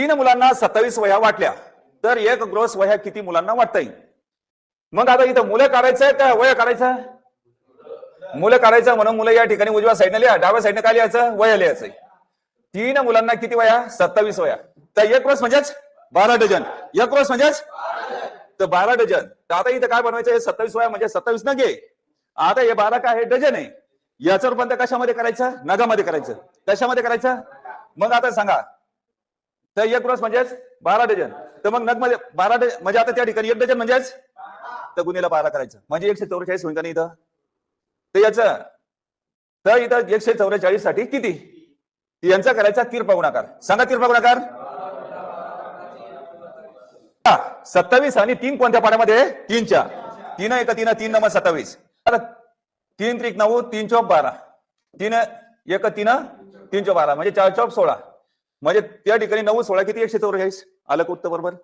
तीन मुलांना सत्तावीस वह्या वाटल्या तर एक ग्रोस वह्या किती मुलांना वाटता येईल मग आता इथं मुलं काढायचंय का वय काढायचं मुलं काढायचं म्हणून मुलं या ठिकाणी उजव्या साईडने लिहा डाव्या साईडने काय लिहायचं? वय लिहायचंय तीन मुलांना किती वया सत्तावीस वया तर एक रोज म्हणजेच बारा डझन. एक रोज म्हणजेच तर बारा डझन. तर आता इथं काय बनवायचं? हे सत्तावीस वया म्हणजे सत्तावीस न घे आता हे बारा काय आहे डझन आहे? याचं रूपांतर कशामध्ये करायचं? नगामध्ये करायचं. कशामध्ये करायचं? मग आता सांगा. तर एक रोज म्हणजेच बारा डझन. तर मग नगमध्ये बारा डझन म्हणजे आता त्या ठिकाणी एक डझन म्हणजेच तर गुन्हेला बारा करायचं. म्हणजे एकशे चौवेचाळीस होईल का नाही इथं? तर याचं तर इथं एकशे चौवेचाळीससाठी किती? यांचा करायचा तिरपा गुणाकार सांगा तिरपा गुणाकार हा, सत्तावीस आणि तीन कोणत्या पाण्यामध्ये तीनच्या. तीन एक तीन तीन नंबर सत्तावीस. आता तीन त्रिक नऊ तीन चौक बारा. तीन एक तीन तीन चौक बारा म्हणजे चार चौक सोळा. म्हणजे त्या ठिकाणी नऊ सोळा किती एकशे चौवेचाळीस आलं का उत्तर बरोबर?